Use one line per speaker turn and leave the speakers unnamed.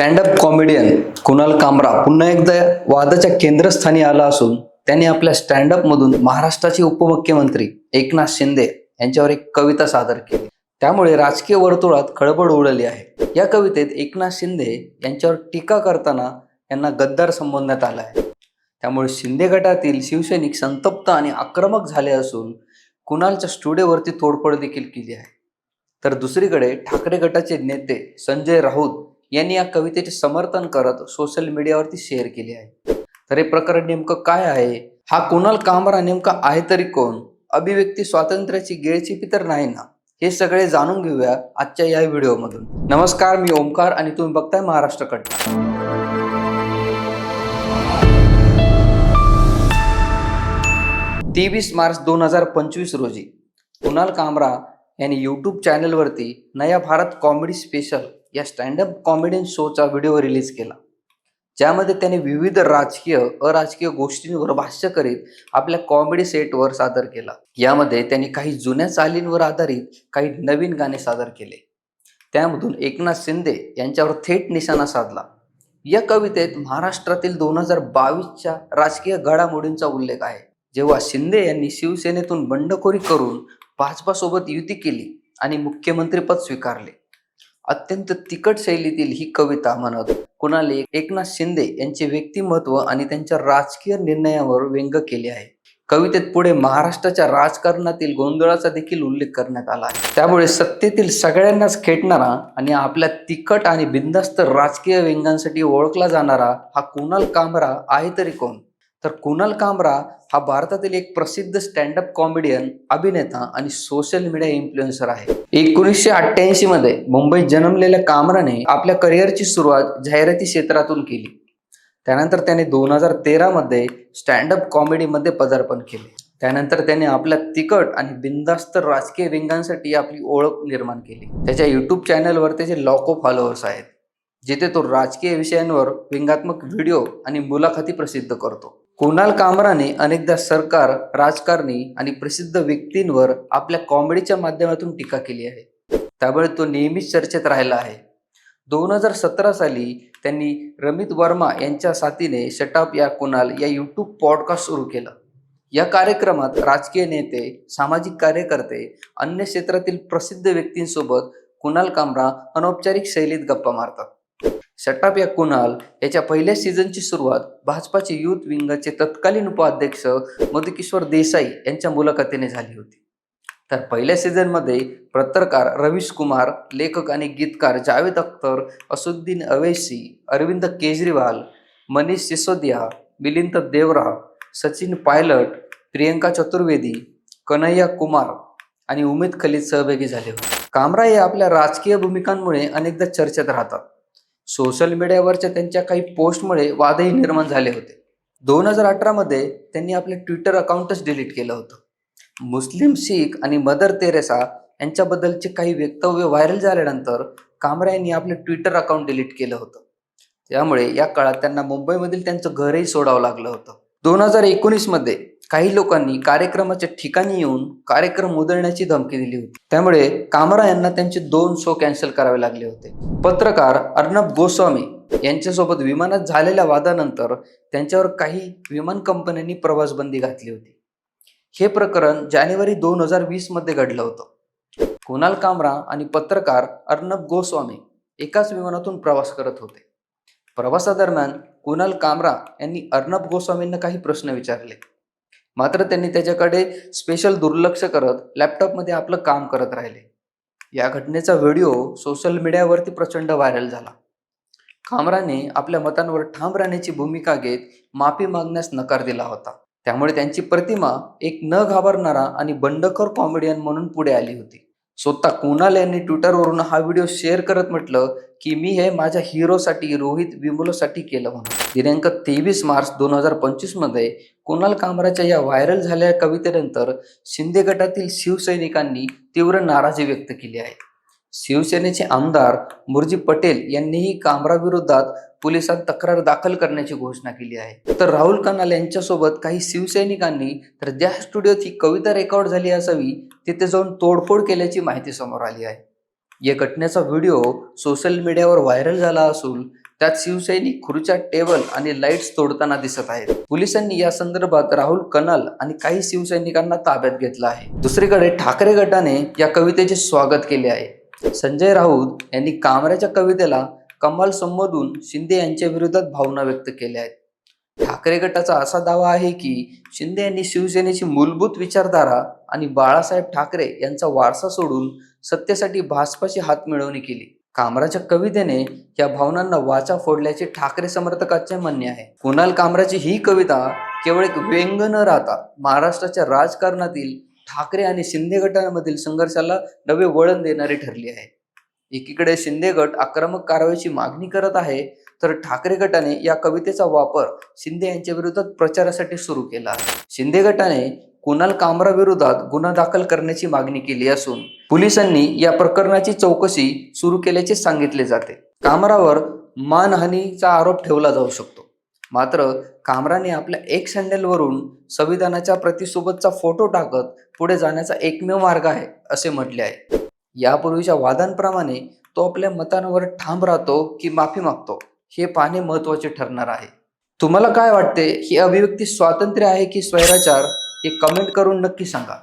Stand up comedian Kunal कामरा पुन्हा एकदा वादाच्या केंद्रस्थानी आला असून त्यांनी आपल्या स्टँडअपमधून महाराष्ट्राचे उपमुख्यमंत्री एकनाथ शिंदे यांच्यावर एक कविता सादर केली. त्यामुळे राजकीय वर्तुळात खळबळ उडाली आहे. या कवितेत एकनाथ शिंदे यांच्यावर टीका करताना यांना गद्दार संबोधण्यात आला आहे. त्यामुळे शिंदे गटातील शिवसैनिक संतप्त आणि आक्रमक झाले असून कुणालच्या स्टुडिओवरती तोडफोड देखील केली आहे. तर दुसरीकडे ठाकरे गटाचे नेते संजय राऊत यांनी या कवितेचे समर्थन करत सोशल मीडियावरती शेअर केले आहे. तर हे प्रकरण नेमकं काय आहे? हा कुणाल कामरा नेमका आहे तरी कोण? अभिव्यक्ती स्वातंत्र्याची गेळचिपी तर नाही ना? हे सगळे जाणून घेऊया आजच्या या व्हिडिओमधून. नमस्कार मी ओमकार आणि तुम्ही बघताय महाराष्ट्र कट्टा तेवीस मार्च दोन हजार पंचवीस रोजी कुणाल कामरा यांनी यूट्यूब चॅनलवरती नया भारत कॉमेडी स्पेशल या स्टँडअप कॉमेडियन शोचा व्हिडिओ रिलीज केला. ज्यामध्ये त्याने विविध राजकीय अराजकीय गोष्टींवर भाष्य करीत आपल्या कॉमेडी सेटवर सादर केला. यामध्ये त्यांनी काही जुन्या चालींवर आधारित काही नवीन गाणे सादर केले. त्यामधून एकनाथ शिंदे यांच्यावर थेट निशाणा साधला. या कवितेत महाराष्ट्रातील दोन हजार बावीसच्या राजकीय घडामोडींचा उल्लेख आहे. जेव्हा शिंदे यांनी शिवसेनेतून बंडखोरी करून भाजपासोबत युती केली आणि मुख्यमंत्रीपद स्वीकारले. अत्यंत तिखट शैलीतील ही कविता म्हणत कुणाले एकनाथ शिंदे यांचे व्यक्तिमत्व आणि त्यांच्या राजकीय निर्णयावर व्यंग केले आहे. कवितेत पुढे महाराष्ट्राच्या राजकारणातील गोंधळाचा देखील उल्लेख करण्यात आला आहे. त्यामुळे सत्तेतील सगळ्यांनाच खेटणारा आणि आपल्या तिखट आणि बिंदास्त राजकीय व्यंगांसाठी ओळखला जाणारा हा कुणाल कामरा आहे तरी कोण? तर कुणाल कामरा हा भारतातील एक प्रसिद्ध स्टँडअप कॉमेडियन अभिनेता आणि सोशल मीडिया इन्फ्लुएन्सर आहे. एकोणीसशे अठ्ठ्याऐंशी मध्ये मुंबईत जन्मलेल्या कामराने आपल्या करिअरची सुरुवात जाहिराती क्षेत्रातून केली. त्यानंतर त्याने दोन हजार तेरा मध्ये स्टँडअप कॉमेडीमध्ये पदार्पण केले. त्यानंतर त्याने आपल्या तिखट आणि बिंदास्त राजकीय विंगांसाठी आपली ओळख निर्माण केली. त्याच्या युट्यूब चॅनलवर त्याचे लाखो फॉलोअर्स आहेत जिथे तो राजकीय विषयांवर व्यंगात्मक व्हिडिओ आणि मुलाखती प्रसिद्ध करतो. कुणाल कामराने अनेकदा सरकार राजकारणी आणि प्रसिद्ध व्यक्तींवर आपल्या कॉमेडीच्या माध्यमातून टीका केली आहे. त्यामुळे तो नेहमीच चर्चेत राहिला आहे. दोन हजार सतरा साली त्यांनी रमित वर्मा यांच्या साथीने शटाप या कुणाल या यूट्यूब पॉडकास्ट सुरू केलं. या कार्यक्रमात राजकीय नेते सामाजिक कार्यकर्ते अन्य क्षेत्रातील प्रसिद्ध व्यक्तींसोबत कुणाल कामरा अनौपचारिक शैलीत गप्पा मारतात. शटाप या कुणाल याच्या पहिल्या सीझनची सुरुवात भाजपाचे युथ विंगचे तत्कालीन उपाध्यक्ष मधुकिशोर देसाई यांच्या मुलाखतीने झाली होती. तर पहिल्या सीझनमध्ये पत्रकार रवीश कुमार लेखक आणि गीतकार जावेद अख्तर असुद्दीन अवैसी अरविंद केजरीवाल मनीष सिसोदिया मिलिंद देवरा सचिन पायलट प्रियंका चतुर्वेदी कन्हैया कुमार आणि उमेद खलीद सहभागी झाले होते. कामरा हे आपल्या राजकीय भूमिकांमुळे अनेकदा चर्चेत राहतात. सोशल मीडियावरच्या त्यांच्या काही पोस्टमुळे वादही निर्माण झाले होते. दोन हजार अठरामध्ये त्यांनी आपले ट्विटर अकाउंटच डिलीट केलं होतं. मुस्लिम शीख आणि मदर तेरेसा यांच्याबद्दलचे काही वक्तव्य व्हायरल झाल्यानंतर कामरा यांनी आपले ट्विटर अकाउंट डिलीट केलं होतं. त्यामुळे या काळात त्यांना मुंबईमधील त्यांचं घरही सोडावं लागलं होतं. दोन हजार एकोणीसमध्ये काही लोकांनी कार्यक्रमाच्या ठिकाणी येऊन कार्यक्रम उधळण्याची धमकी दिली होती. त्यामुळे कामरा यांना त्यांचे दोन शो कॅन्सल करावे लागले होते. पत्रकार अर्णब गोस्वामी यांच्यासोबत विमानात झालेल्या वादानंतर त्यांच्यावर काही विमान कंपन्यांनी प्रवासबंदी घातली होती. हे प्रकरण जानेवारी दोन हजार वीसमध्ये घडलं होतं. कुणाल कामरा आणि पत्रकार अर्णब गोस्वामी एकाच विमानातून प्रवास करत होते. प्रवासादरम्यान कुणाल कामरा यांनी अर्णब गोस्वामींना काही प्रश्न विचारले. मात्र त्यांनी त्याच्याकडे स्पेशल दुर्लक्ष करत लॅपटॉपमध्ये आपलं काम करत राहिले. या घटनेचा व्हिडिओ सोशल मीडियावरती प्रचंड व्हायरल झाला. कामराने आपल्या मतांवर ठाम राहण्याची भूमिका घेत माफी मागण्यास नकार दिला होता. त्यामुळे त्यांची प्रतिमा एक न घाबरणारा आणि बंडखोर कॉमेडियन म्हणून पुढे आली होती. स्वतः कुणाल यांनी ट्विटरवरून हा व्हिडिओ शेअर करत म्हटलं की मी हे माझ्या हिरोसाठी रोहित विमुलोसाठी केलं म्हणून. दिनांक तेवीस मार्च दोन हजार पंचवीसमध्ये कुणाल कामराच्या या व्हायरल झालेल्या कवितेनंतर शिंदे गटातील शिवसैनिकांनी तीव्र नाराजी व्यक्त केली आहे. शिवसेनेचे आमदार मुरजी पटेल यांनीही कामराविरोधात पोलिसात तक्रार दाखल करण्याची घोषणा केली आहे. तर राहुल कनाल यांच्यासोबत काही शिवसैनिकांनी तर ज्या स्टुडिओत ही कविता रेकॉर्ड झाली असावी तिथे जाऊन तोडफोड केल्याची माहिती समोर आली आहे. या घटनेचा व्हिडिओ सोशल मीडियावर व्हायरल झाला असून त्यात शिवसैनिक खुर्च्या टेबल आणि लाईट्स तोडताना दिसत आहेत. पोलिसांनी या संदर्भात राहुल कनल आणि काही शिवसैनिकांना ताब्यात घेतलं आहे. दुसरीकडे ठाकरे गटाने या कवितेचे स्वागत केले आहे. संजय राऊत यांनी कामऱ्याच्या कवितेला कमाल संबोधून शिंदे यांच्या विरोधात भावना व्यक्त केल्या आहेत. ठाकरे गटाचा असा दावा आहे की शिंदे यांनी शिवसेनेची मूलभूत विचारधारा आणि बाळासाहेब ठाकरे यांचा वारसा सोडून सत्तेसाठी भाजपाची हात मिळवणी केली. कामराच्या कवितेने या भावनांना वाचा फोडल्याचे ठाकरे समर्थकांचे म्हणणे आहे. कुणाल कामराची ही कविता केवळ एक व्यंग न राहता महाराष्ट्राच्या राजकारणातील ठाकरे आणि शिंदे गटांमधील संघर्षाला नवे वळण देणारी ठरली आहे. एकीकडे शिंदे गट आक्रमक कारवाईची मागणी करत आहे तर ठाकरे गटाने या कवितेचा वापर शिंदे यांच्या विरोधात प्रचारासाठी सुरू केला. शिंदे गटाने कुणाल कामरा विरोधात गुन्हा दाखल करण्याची मागणी केली असून पोलिसांनी या प्रकरणाची चौकशी सुरू केल्याचे सांगितले जाते. कामरावर मानहानीचा आरोप ठेवला जाऊ शकतो. मात्र कामराने आपल्या एक सँडलवरून संविधानाच्या प्रतिसोबतचा फोटो टाकत पुढे जाण्याचा एकमेव मार्ग आहे असे म्हटले आहे. यापूर्वीच्या वादांप्रमाणे तो आपल्या मतांवर ठाम राहतो की माफी मागतो. हे पाहणे महत्त्वाचे ठरणार आहे. तुम्हाला काय वाटते? ही अभिव्यक्ती स्वातंत्र्य आहे की स्वैराचार? हे कमेंट करून नक्की सांगा.